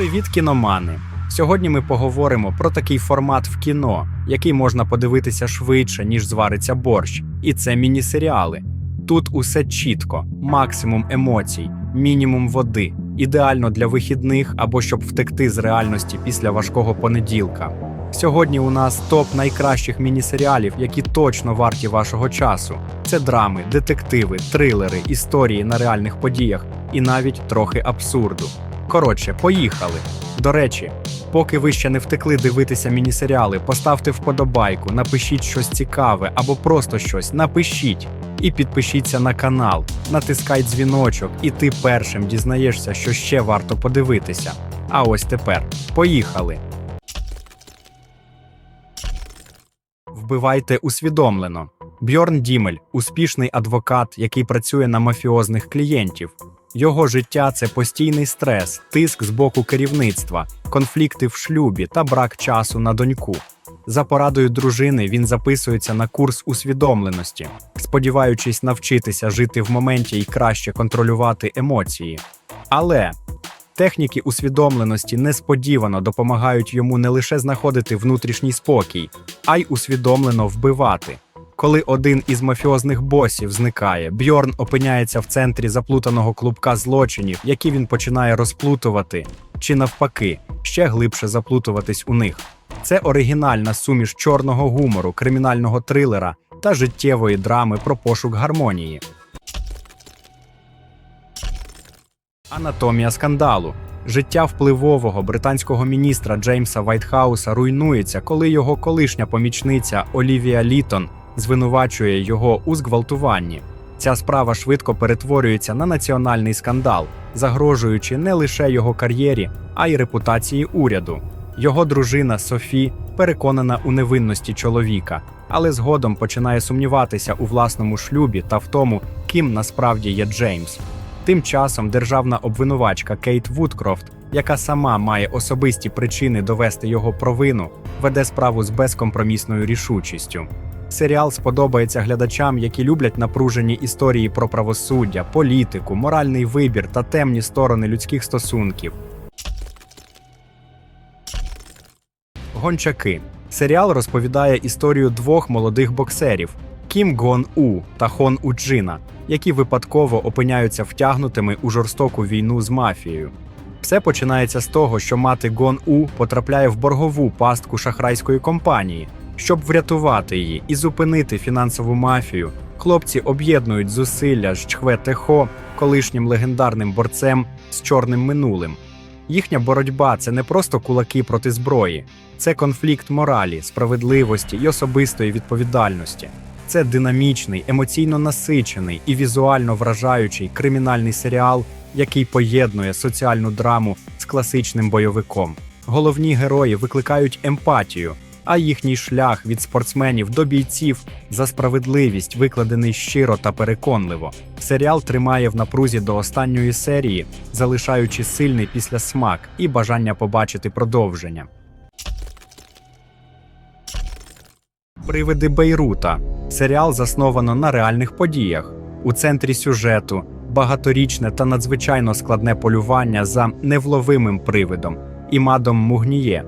Привіт, кіномани! Сьогодні ми поговоримо про такий формат в кіно, який можна подивитися швидше, ніж звариться борщ. І це міні-серіали. Тут усе чітко, максимум емоцій, мінімум води, ідеально для вихідних або щоб втекти з реальності після важкого понеділка. Сьогодні у нас топ найкращих міні-серіалів, які точно варті вашого часу. Це драми, детективи, трилери, історії на реальних подіях і навіть трохи абсурду. Коротше, поїхали. До речі, поки ви ще не втекли дивитися міні-серіали, поставте вподобайку, напишіть щось цікаве або просто щось, напишіть. І підпишіться на канал, натискай дзвіночок, і ти першим дізнаєшся, що ще варто подивитися. А ось тепер поїхали. Вбивайте усвідомлено. Бьорн Дімель успішний адвокат, який працює на мафіозних клієнтів. Його життя це постійний стрес, тиск з боку керівництва, конфлікти в шлюбі та брак часу на доньку. За порадою дружини він записується на курс усвідомленості, сподіваючись навчитися жити в моменті і краще контролювати емоції. Але техніки усвідомленості несподівано допомагають йому не лише знаходити внутрішній спокій, а й усвідомлено вбивати. Коли один із мафіозних босів зникає, Бьорн опиняється в центрі заплутаного клубка злочинів, які він починає розплутувати, чи навпаки, ще глибше заплутуватись у них. Це оригінальна суміш чорного гумору, кримінального трилера та життєвої драми про пошук гармонії. Анатомія скандалу. Життя впливового британського міністра Джеймса Вайтхауса руйнується, коли його колишня помічниця Олівія Літон звинувачує його у зґвалтуванні. Ця справа швидко перетворюється на національний скандал, загрожуючи не лише його кар'єрі, а й репутації уряду. Його дружина Софі переконана у невинності чоловіка, але згодом починає сумніватися у власному шлюбі та в тому, ким насправді є Джеймс. Тим часом державна обвинувачка Кейт Вудкрофт, яка сама має особисті причини довести його провину, веде справу з безкомпромісною рішучістю. Серіал сподобається глядачам, які люблять напружені історії про правосуддя, політику, моральний вибір та темні сторони людських стосунків. Гончаки. Серіал розповідає історію двох молодих боксерів Кім Гон У та Хон Уджина, які випадково опиняються втягнутими у жорстоку війну з мафією. Все починається з того, що мати Гон У потрапляє в боргову пастку шахрайської компанії. Щоб врятувати її і зупинити фінансову мафію, хлопці об'єднують зусилля з Чхве Техо, колишнім легендарним борцем з чорним минулим. Їхня боротьба це не просто кулаки проти зброї, це конфлікт моралі, справедливості і особистої відповідальності. Це динамічний, емоційно насичений і візуально вражаючий кримінальний серіал, який поєднує соціальну драму з класичним бойовиком. Головні герої викликають емпатію, а їхній шлях від спортсменів до бійців за справедливість викладений щиро та переконливо. Серіал тримає в напрузі до останньої серії, залишаючи сильний післясмак і бажання побачити продовження. Привиди Бейрута. Серіал засновано на реальних подіях. У центрі сюжету багаторічне та надзвичайно складне полювання за невловимим привидом Імадом Мугніє.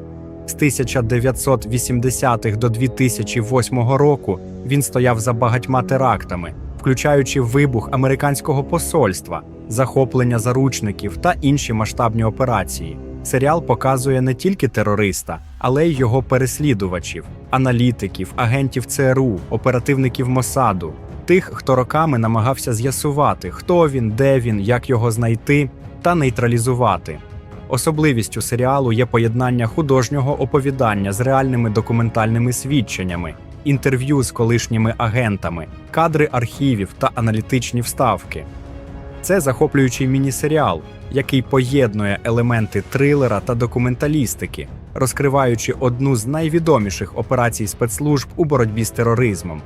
З 1980-х до 2008 року він стояв за багатьма терактами, включаючи вибух американського посольства, захоплення заручників та інші масштабні операції. Серіал показує не тільки терориста, але й його переслідувачів, аналітиків, агентів ЦРУ, оперативників Мосаду, тих, хто роками намагався з'ясувати, хто він, де він, як його знайти та нейтралізувати. Особливістю серіалу є поєднання художнього оповідання з реальними документальними свідченнями, інтерв'ю з колишніми агентами, кадри архівів та аналітичні вставки. Це захоплюючий міні-серіал, який поєднує елементи трилера та документалістики, розкриваючи одну з найвідоміших операцій спецслужб у боротьбі з тероризмом.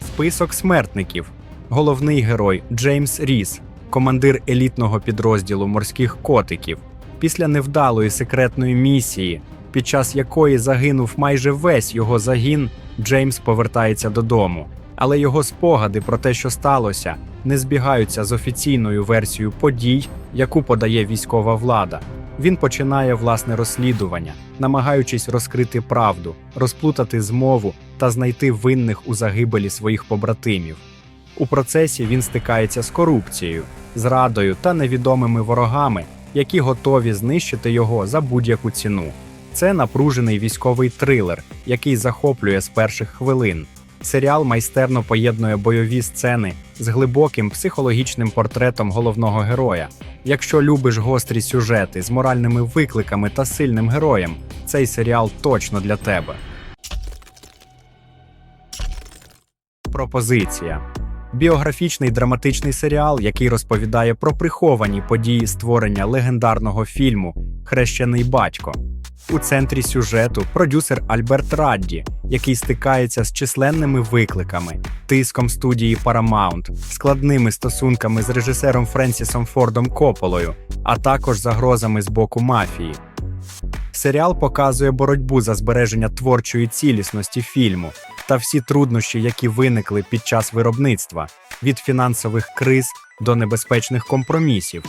Список смертників. Головний герой Джеймс Ріс, командир елітного підрозділу морських котиків. Після невдалої секретної місії, під час якої загинув майже весь його загін, Джеймс повертається додому. Але його спогади про те, що сталося, не збігаються з офіційною версією подій, яку подає військова влада. Він починає власне розслідування, намагаючись розкрити правду, розплутати змову та знайти винних у загибелі своїх побратимів. У процесі він стикається з корупцією, зрадою та невідомими ворогами, які готові знищити його за будь-яку ціну. Це напружений військовий трилер, який захоплює з перших хвилин. Серіал майстерно поєднує бойові сцени з глибоким психологічним портретом головного героя. Якщо любиш гострі сюжети з моральними викликами та сильним героєм, цей серіал точно для тебе. Пропозиція біографічний драматичний серіал, який розповідає про приховані події створення легендарного фільму Хрещений батько. У центрі сюжету продюсер Альберт Радді, який стикається з численними викликами, тиском студії Paramount, складними стосунками з режисером Френсісом Фордом Кополою, а також загрозами з боку мафії. Серіал показує боротьбу за збереження творчої цілісності фільму та всі труднощі, які виникли під час виробництва, від фінансових криз до небезпечних компромісів.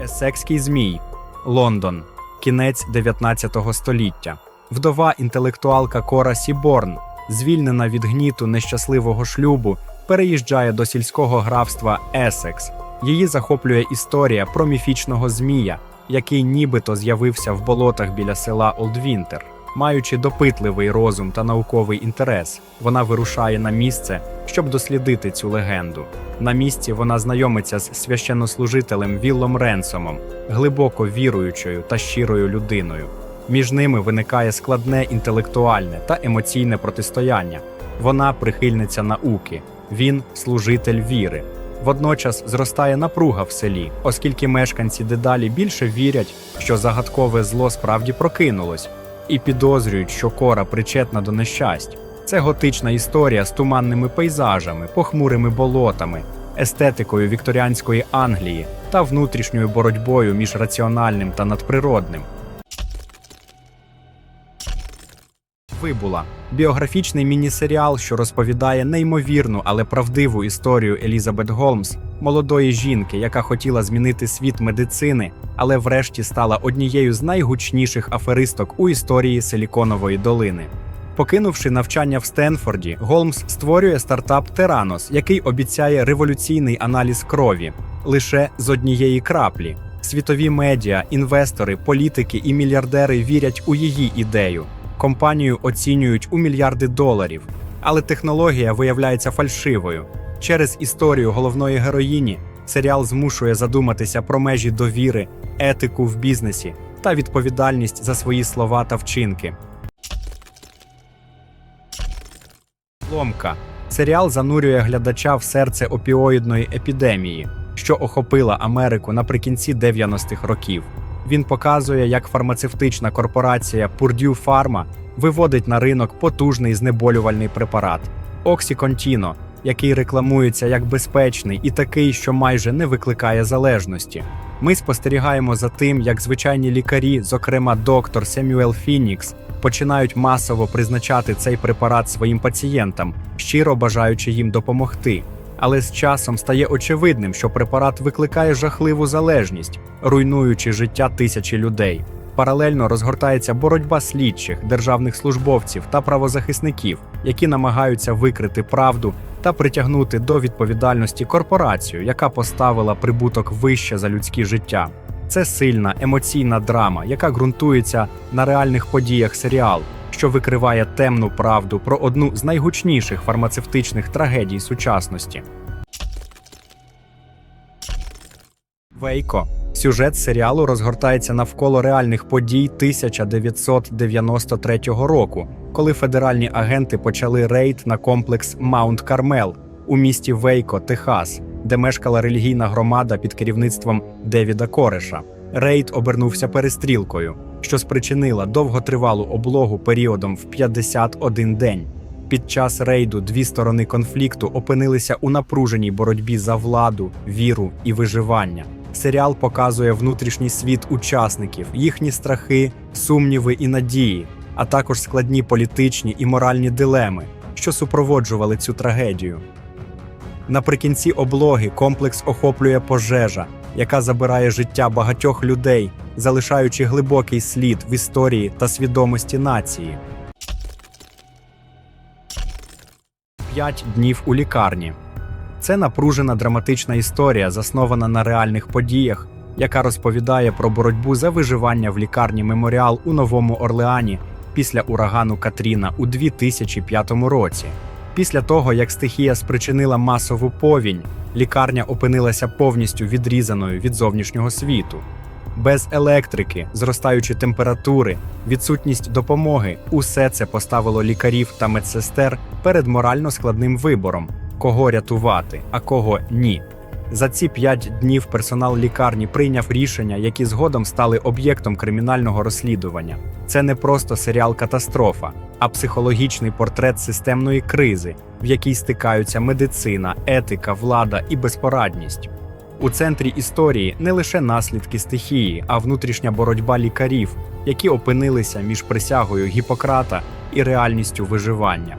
Есекський змій, Лондон, кінець 19 століття. Вдова інтелектуалка Кора Сіборн, звільнена від гніту нещасливого шлюбу, переїжджає до сільського графства Есекс. Її захоплює історія про міфічного змія, який нібито з'явився в болотах біля села Олдвінтер. Маючи допитливий розум та науковий інтерес, вона вирушає на місце, щоб дослідити цю легенду. На місці вона знайомиться з священнослужителем Віллом Ренсомом, глибоко віруючою та щирою людиною. Між ними виникає складне інтелектуальне та емоційне протистояння. Вона прихильниця науки, він служитель віри. Водночас зростає напруга в селі, оскільки мешканці дедалі більше вірять, що загадкове зло справді прокинулось, і підозрюють, що кора причетна до нещасть. Це готична історія з туманними пейзажами, похмурими болотами, естетикою вікторіанської Англії та внутрішньою боротьбою між раціональним та надприродним. Вибула біографічний міні-серіал, що розповідає неймовірну, але правдиву історію Елізабет Голмс, молодої жінки, яка хотіла змінити світ медицини, але врешті стала однією з найгучніших аферисток у історії Силіконової долини. Покинувши навчання в Стенфорді, Голмс створює стартап Теранос, який обіцяє революційний аналіз крові лише з однієї краплі. Світові медіа, інвестори, політики і мільярдери вірять у її ідею. Компанію оцінюють у мільярди доларів, але технологія виявляється фальшивою. Через історію головної героїні серіал змушує задуматися про межі довіри, етику в бізнесі та відповідальність за свої слова та вчинки. Ломка. Серіал занурює глядача в серце опіоїдної епідемії, що охопила Америку наприкінці 90-х років. Він показує, як фармацевтична корпорація Purdue Pharma виводить на ринок потужний знеболювальний препарат Оксіконтіно, який рекламується як безпечний і такий, що майже не викликає залежності. Ми спостерігаємо за тим, як звичайні лікарі, зокрема доктор Семюел Фінікс, починають масово призначати цей препарат своїм пацієнтам, щиро бажаючи їм допомогти. Але з часом стає очевидним, що препарат викликає жахливу залежність, руйнуючи життя тисячі людей. Паралельно розгортається боротьба слідчих, державних службовців та правозахисників, які намагаються викрити правду та притягнути до відповідальності корпорацію, яка поставила прибуток вище за людське життя. Це сильна емоційна драма, яка ґрунтується на реальних подіях серіалу, що викриває темну правду про одну з найгучніших фармацевтичних трагедій сучасності. Вейко. Сюжет серіалу розгортається навколо реальних подій 1993 року, коли федеральні агенти почали рейд на комплекс Маунт Кармел у місті Вейко, Техас, де мешкала релігійна громада під керівництвом Девіда Кореша. Рейд обернувся перестрілкою, що спричинила довготривалу облогу періодом в 51 день. Під час рейду дві сторони конфлікту опинилися у напруженій боротьбі за владу, віру і виживання. Серіал показує внутрішній світ учасників, їхні страхи, сумніви і надії, а також складні політичні і моральні дилеми, що супроводжували цю трагедію. Наприкінці облоги комплекс охоплює пожежа, яка забирає життя багатьох людей, залишаючи глибокий слід в історії та свідомості нації. П'ять днів у лікарні. Це напружена драматична історія, заснована на реальних подіях, яка розповідає про боротьбу за виживання в лікарні Меморіал у Новому Орлеані після урагану Катріна у 2005 році. Після того, як стихія спричинила масову повінь, лікарня опинилася повністю відрізаною від зовнішнього світу. Без електрики, зростаючі температури, відсутність допомоги усе це поставило лікарів та медсестер перед морально складним вибором, кого рятувати, а кого ні. За ці п'ять днів персонал лікарні прийняв рішення, які згодом стали об'єктом кримінального розслідування. Це не просто серіал катастрофа, а психологічний портрет системної кризи, в якій стикаються медицина, етика, влада і безпорадність. У центрі історії не лише наслідки стихії, а внутрішня боротьба лікарів, які опинилися між присягою Гіппократа і реальністю виживання.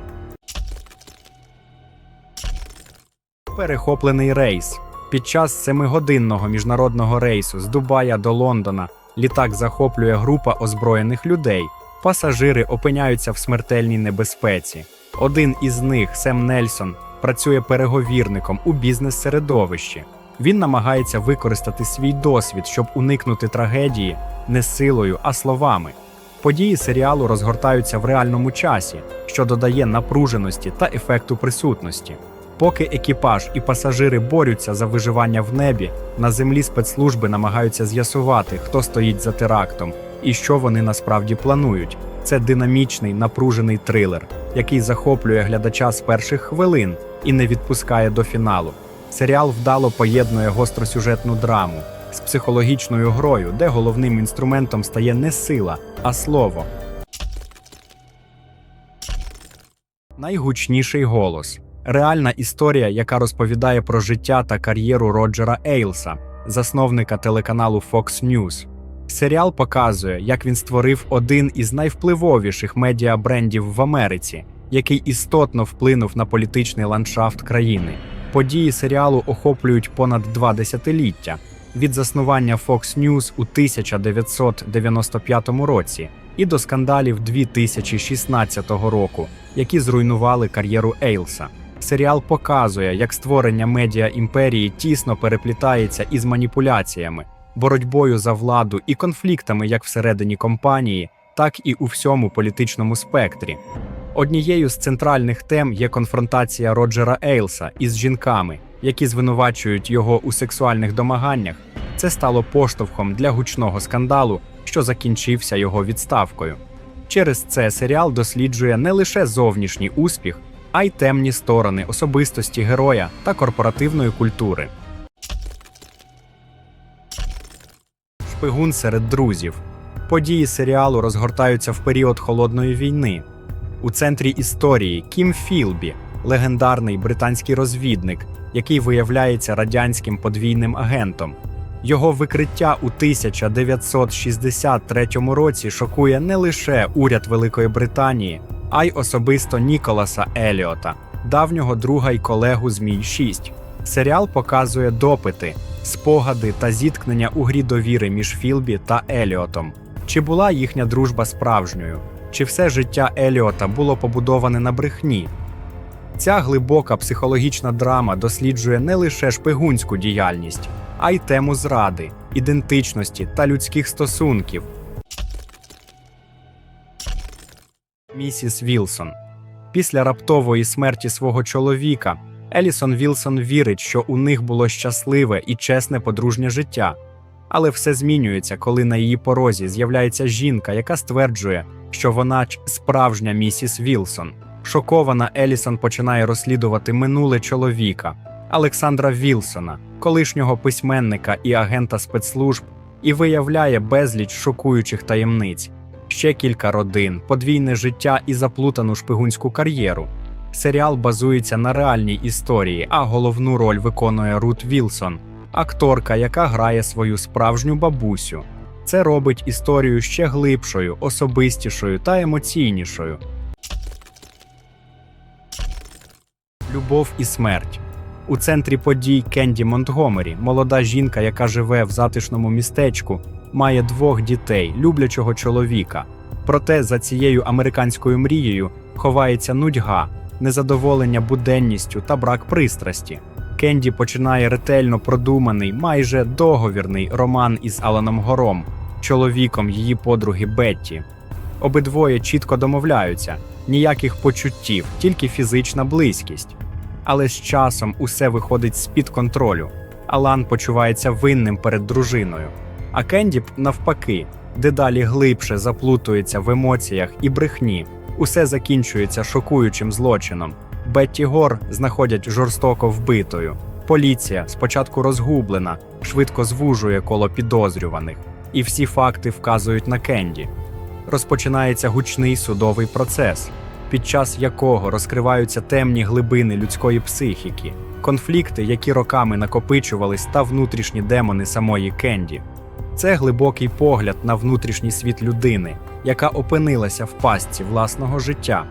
Перехоплений рейс. Під час семигодинного міжнародного рейсу з Дубая до Лондона літак захоплює група озброєних людей. Пасажири опиняються в смертельній небезпеці. Один із них, Сем Нельсон, працює переговірником у бізнес-середовищі. Він намагається використати свій досвід, щоб уникнути трагедії не силою, а словами. Події серіалу розгортаються в реальному часі, що додає напруженості та ефекту присутності. Поки екіпаж і пасажири борються за виживання в небі, на землі спецслужби намагаються з'ясувати, хто стоїть за терактом і що вони насправді планують. Це динамічний напружений трилер, який захоплює глядача з перших хвилин і не відпускає до фіналу. Серіал вдало поєднує гостросюжетну драму з психологічною грою, де головним інструментом стає не сила, а слово. Найгучніший голос реальна історія, яка розповідає про життя та кар'єру Роджера Ейлса, засновника телеканалу Fox News. Серіал показує, як він створив один із найвпливовіших медіабрендів в Америці, який істотно вплинув на політичний ландшафт країни. Події серіалу охоплюють понад два десятиліття від заснування Fox News у 1995 році і до скандалів 2016 року, які зруйнували кар'єру Ейлса. Серіал показує, як створення медіа імперії тісно переплітається із маніпуляціями, боротьбою за владу і конфліктами як всередині компанії, так і у всьому політичному спектрі. Однією з центральних тем є конфронтація Роджера Ейлса із жінками, які звинувачують його у сексуальних домаганнях. Це стало поштовхом для гучного скандалу, що закінчився його відставкою. Через це серіал досліджує не лише зовнішній успіх, а й темні сторони особистості героя та корпоративної культури. Шпигун серед друзів. Події серіалу розгортаються в період холодної війни. У центрі історії Кім Філбі, легендарний британський розвідник, який виявляється радянським подвійним агентом. Його викриття у 1963 році шокує не лише уряд Великої Британії, а й особисто Ніколаса Еліота, давнього друга й колегу Змій 6. Серіал показує допити, спогади та зіткнення у грі довіри між Філбі та Еліотом. Чи була їхня дружба справжньою? Чи все життя Еліота було побудоване на брехні? Ця глибока психологічна драма досліджує не лише шпигунську діяльність, а й тему зради, ідентичності та людських стосунків. Місіс Вілсон. Після раптової смерті свого чоловіка Елісон Вілсон вірить, що у них було щасливе і чесне подружнє життя. Але все змінюється, коли на її порозі з'являється жінка, яка стверджує, що вона справжня місіс Вілсон. Шокована Елісон починає розслідувати минуле чоловіка Олександра Вілсона, колишнього письменника і агента спецслужб, і виявляє безліч шокуючих таємниць, ще кілька родин, подвійне життя і заплутану шпигунську кар'єру. Серіал базується на реальній історії, а головну роль виконує Рут Вілсон, акторка, яка грає свою справжню бабусю. Це робить історію ще глибшою, особистішою та емоційнішою. Любов і смерть. У центрі подій Кенді Монтгомері, молода жінка, яка живе в затишному містечку, має двох дітей, люблячого чоловіка. Проте за цією американською мрією ховається нудьга, незадоволення буденністю та брак пристрасті. Кенді починає ретельно продуманий, майже договірний роман із Аланом Гором, чоловіком її подруги Бетті. Обидвоє чітко домовляються, ніяких почуттів, тільки фізична близькість. Але з часом усе виходить з-під контролю. Алан почувається винним перед дружиною, а Кенді, навпаки, дедалі глибше заплутується в емоціях і брехні. Усе закінчується шокуючим злочином. Бетті Гор знаходять жорстоко вбитою. Поліція спочатку розгублена, швидко звужує коло підозрюваних, і всі факти вказують на Кенді. Розпочинається гучний судовий процес, під час якого розкриваються темні глибини людської психіки, конфлікти, які роками накопичувались, та внутрішні демони самої Кенді. Це глибокий погляд на внутрішній світ людини, яка опинилася в пастці власного життя.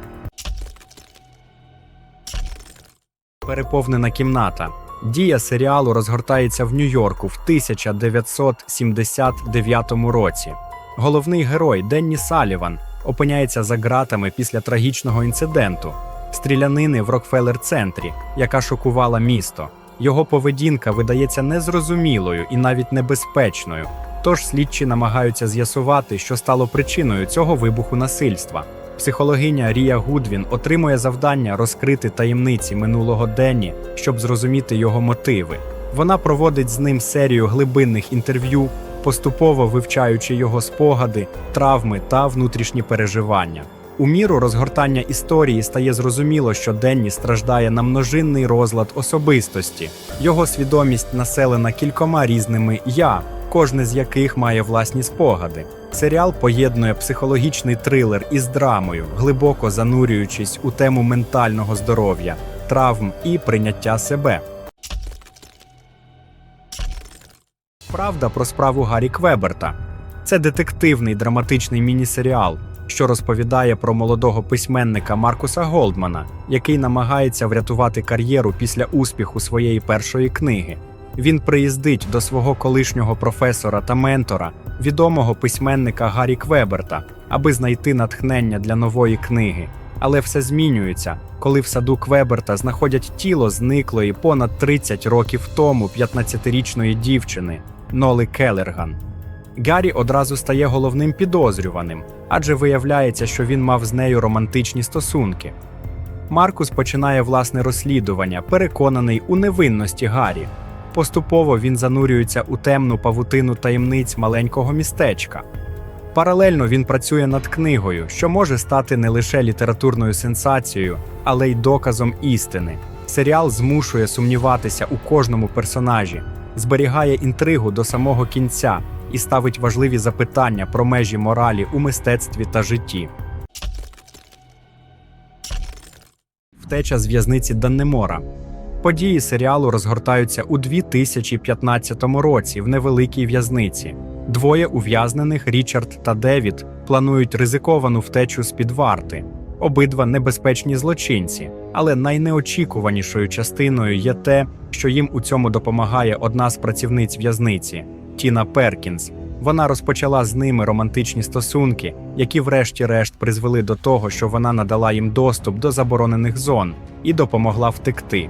Переповнена кімната. Дія серіалу розгортається в Нью-Йорку в 1979 році. Головний герой Денні Саліван опиняється за ґратами після трагічного інциденту стрілянини в Рокфеллер-центрі, яка шокувала місто. Його поведінка видається незрозумілою і навіть небезпечною. Тож слідчі намагаються з'ясувати, що стало причиною цього вибуху насильства. Психологиня Рія Гудвін отримує завдання розкрити таємниці минулого Денні, щоб зрозуміти його мотиви. Вона проводить з ним серію глибинних інтерв'ю, поступово вивчаючи його спогади, травми та внутрішні переживання. У міру розгортання історії стає зрозуміло, що Денні страждає на множинний розлад особистості. Його свідомість населена кількома різними я, кожне з яких має власні спогади. Серіал поєднує психологічний трилер із драмою, глибоко занурюючись у тему ментального здоров'я, травм і прийняття себе. Правда про справу Гаррі Квеберта. Це детективний драматичний міні-серіал, що розповідає про молодого письменника Маркуса Голдмана, який намагається врятувати кар'єру після успіху своєї першої книги. Він приїздить до свого колишнього професора та ментора, відомого письменника Гаррі Квеберта, аби знайти натхнення для нової книги. Але все змінюється, коли в саду Квеберта знаходять тіло зниклої понад 30 років тому 15-річної дівчини Ноли Келлерган. Гаррі одразу стає головним підозрюваним, адже виявляється, що він мав з нею романтичні стосунки. Маркус починає власне розслідування, переконаний у невинності Гаррі. Поступово він занурюється у темну павутину таємниць маленького містечка. Паралельно він працює над книгою, що може стати не лише літературною сенсацією, але й доказом істини. Серіал змушує сумніватися у кожному персонажі, зберігає інтригу до самого кінця і ставить важливі запитання про межі моралі у мистецтві та житті. Втеча з в'язниці Даннемора. Події серіалу розгортаються у 2015 році в невеликій в'язниці. Двоє ув'язнених Річард та Девід планують ризиковану втечу з під варти. Обидва небезпечні злочинці, але найнеочікуванішою частиною є те, що їм у цьому допомагає одна з працівниць в'язниці Тіна Перкінс. Вона розпочала з ними романтичні стосунки, які, врешті-решт, призвели до того, що вона надала їм доступ до заборонених зон і допомогла втекти.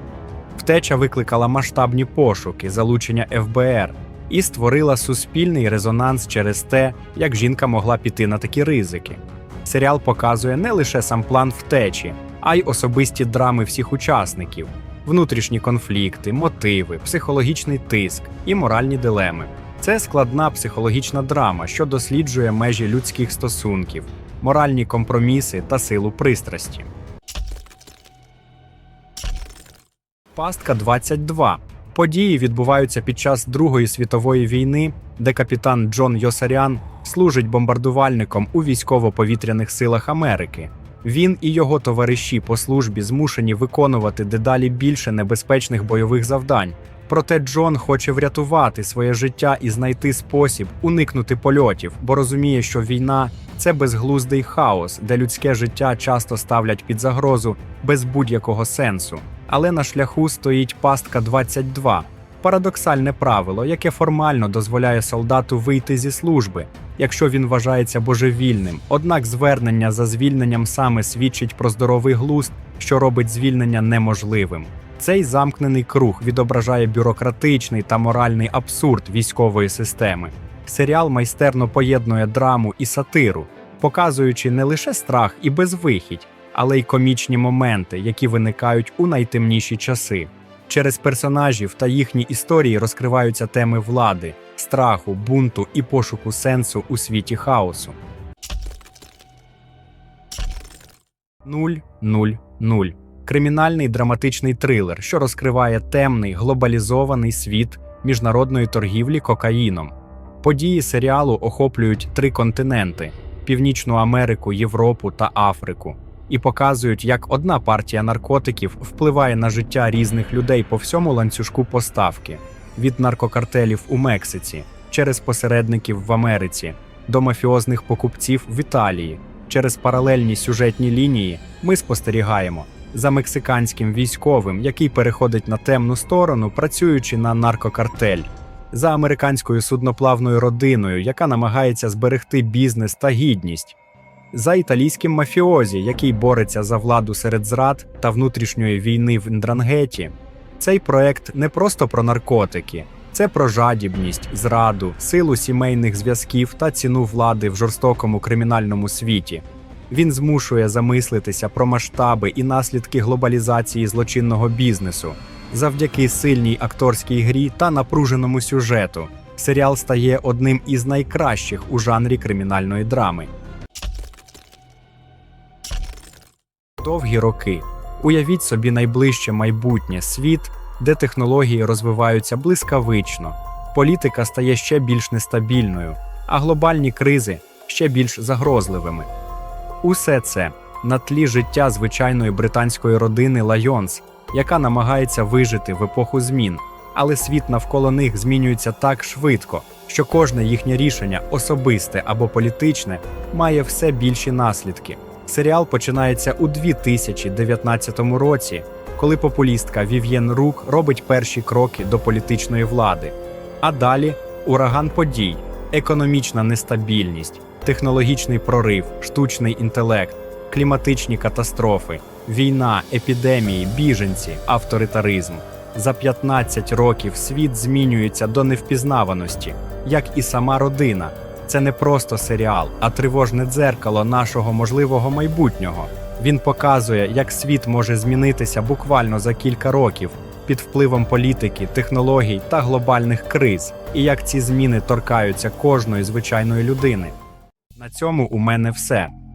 Втеча викликала масштабні пошуки, залучення ФБР і створила суспільний резонанс через те, як жінка могла піти на такі ризики. Серіал показує не лише сам план втечі, а й особисті драми всіх учасників, внутрішні конфлікти, мотиви, психологічний тиск і моральні дилеми. Це складна психологічна драма, що досліджує межі людських стосунків, моральні компроміси та силу пристрасті. Пастка 22. Події відбуваються під час Другої світової війни, де капітан Джон Йосарян служить бомбардувальником у військово-повітряних силах Америки. Він і його товариші по службі змушені виконувати дедалі більше небезпечних бойових завдань. Проте Джон хоче врятувати своє життя і знайти спосіб уникнути польотів, бо розуміє, що війна Це безглуздий хаос, де людське життя часто ставлять під загрозу без будь-якого сенсу. Але на шляху стоїть пастка 22 – парадоксальне правило, яке формально дозволяє солдату вийти зі служби, якщо він вважається божевільним. Однак звернення за звільненням саме свідчить про здоровий глузд, що робить звільнення неможливим. Цей замкнений круг відображає бюрократичний та моральний абсурд військової системи. Серіал майстерно поєднує драму і сатиру, показуючи не лише страх і безвихідь, але й комічні моменти, які виникають у найтемніші часи. Через персонажів та їхні історії розкриваються теми влади, страху, бунту і пошуку сенсу у світі хаосу. 000 кримінальний драматичний трилер, що розкриває темний глобалізований світ міжнародної торгівлі кокаїном. Події серіалу охоплюють три континенти: Північну Америку, Європу та Африку, і показують, як одна партія наркотиків впливає на життя різних людей по всьому ланцюжку поставки від наркокартелів у Мексиці, через посередників в Америці, до мафіозних покупців в Італії. Через паралельні сюжетні лінії ми спостерігаємо за мексиканським військовим, який переходить на темну сторону, працюючи на наркокартель, за американською судноплавною родиною, яка намагається зберегти бізнес та гідність, за італійським мафіозі, який бореться за владу серед зрад та внутрішньої війни в Ндрангеті. Цей проект не просто про наркотики, це про жадібність, зраду, силу сімейних зв'язків та ціну влади в жорстокому кримінальному світі. Він змушує замислитися про масштаби і наслідки глобалізації злочинного бізнесу. Завдяки сильній акторській грі та напруженому сюжету. Серіал стає одним із найкращих у жанрі кримінальної драми. Довгі роки. Уявіть собі найближче майбутнє світ, де технології розвиваються блискавично, політика стає ще більш нестабільною, а глобальні кризи ще більш загрозливими. Усе це на тлі життя звичайної британської родини Лайонс, яка намагається вижити в епоху змін, але світ навколо них змінюється так швидко, що кожне їхнє рішення, особисте або політичне, має все більші наслідки. Серіал починається у 2019 році, коли популістка Вів'єн Рук робить перші кроки до політичної влади. А далі ураган подій, економічна нестабільність, технологічний прорив, штучний інтелект, кліматичні катастрофи, війна, епідемії, біженці, авторитаризм. За 15 років світ змінюється до невпізнаваності, як і сама родина. Це не просто серіал, а тривожне дзеркало нашого можливого майбутнього. Він показує, як світ може змінитися буквально за кілька років під впливом політики, технологій та глобальних криз, і як ці зміни торкаються кожної звичайної людини. На цьому у мене все.